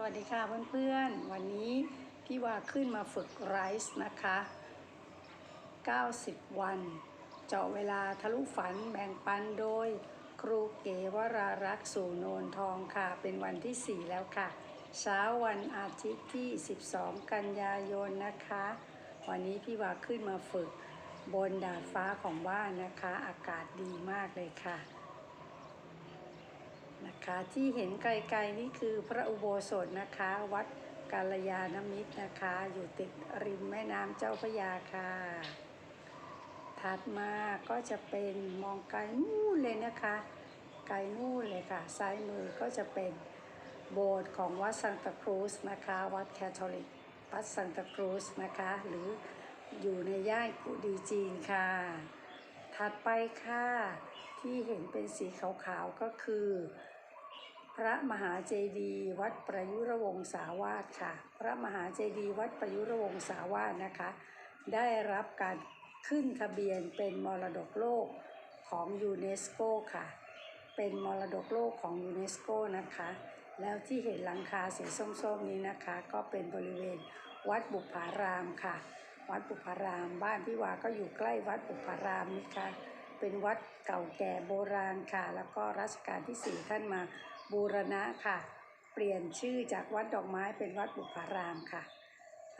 สวัสดีค่ะเพื่อนๆ วันนี้พี่ว่าขึ้นมาฝึกไรซ์นะคะ 90 วัน เจาะเวลาทะลุฝันแบ่งปันโดย ครูเก๋วรารักษ์สู่โนนทองค่ะ เป็นวันที่ 4 แล้วค่ะ เช้าวันอาทิตย์ที่ 12 กันยายนนะคะ วันนี้พี่ว่าขึ้นมาฝึกบนดาดฟ้าของบ้านนะคะ อากาศดีมากเลยค่ะ นะคะที่เห็นไกลๆนี่คือพระอุโบสถนะคะ วัดกาลยานมิตรนะคะ อยู่ติดริมแม่น้ำเจ้าพระยาค่ะ ถัดมาก็จะเป็นมองไกลนู่นเลยนะคะ ไกลนู่นเลยค่ะ ซ้ายมือก็จะเป็นโบสถ์ของวัดซังตาครูสนะคะ วัดแคทอลิกวัดซังตาครูสนะคะ หรืออยู่ในย่านกุดีจีนค่ะ ถัดไปค่ะ ที่เห็นเป็นสีขาวๆก็คือ พระมหาเจดีย์วัดประยุรวงศาวาสค่ะ พระมหาเจดีย์วัดประยุรวงศาวาสนะคะ ได้รับการขึ้นทะเบียนเป็นมรดกโลกของยูเนสโกค่ะ เป็นมรดกโลกของยูเนสโกนะคะ แล้วที่เห็นหลังคาสีส้มๆนี้นะคะ ก็เป็นบริเวณวัดบุพารามค่ะ วัดบุพาราม บ้านพี่วาก็อยู่ใกล้วัดบุพารามนี่ค่ะ เป็นวัดเก่าแก่โบราณค่ะ แล้วก็รัชกาลที่ 4 ท่านมาบูรณะค่ะ เปลี่ยนชื่อจากวัดดอกไม้เป็นวัดบุพารามค่ะ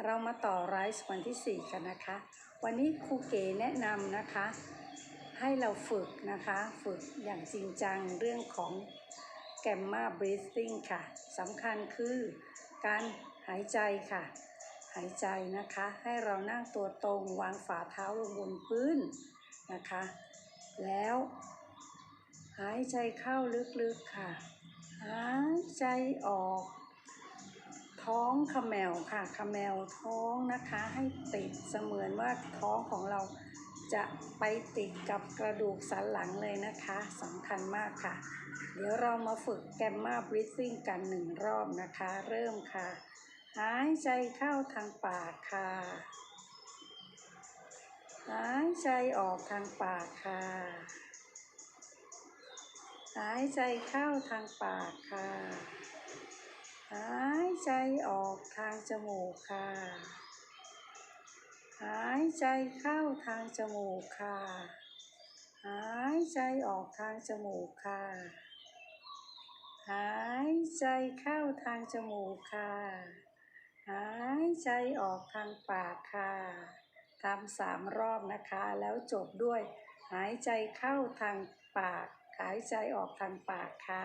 เรามาต่อไรส์วันที่ 4 กันนะคะ วันนี้ครูเก๋แนะนำนะคะ ให้เราฝึกนะคะ ฝึกอย่างจริงจังเรื่องของแกมมา breathing ค่ะสำคัญคือการหายใจค่ะ หายใจนะคะ ให้เรานั่งตัวตรงวางฝ่าเท้าลงบนพื้นนะคะ แล้ว หายใจเข้าลึกๆค่ะ หายใจออก ท้องขมแมวค่ะขมแมวท้องนะคะให้ติดเสมือนว่าท้องของเราจะไปติดกับกระดูกสันหลังเลยนะคะสำคัญมากค่ะ เดี๋ยวเรามาฝึกแกมมาบริ t ซิ่งกันหนึ่งรอบนะคะ เริ่มค่ะ หายใจเข้าทางปากค่ะ หายใจออกทางปากค่ะ หายใจเข้าทางปากค่ะ หายใจออกทางจมูกค่ะ หายใจเข้าทางจมูกค่ะ หายใจออกทางจมูกค่ะ หายใจเข้าทางจมูกค่ะ หายใจออกทางปากค่ะ ทำสามรอบนะคะ แล้วจบด้วยหายใจเข้าทางปาก หายใจออกทางปากค่ะ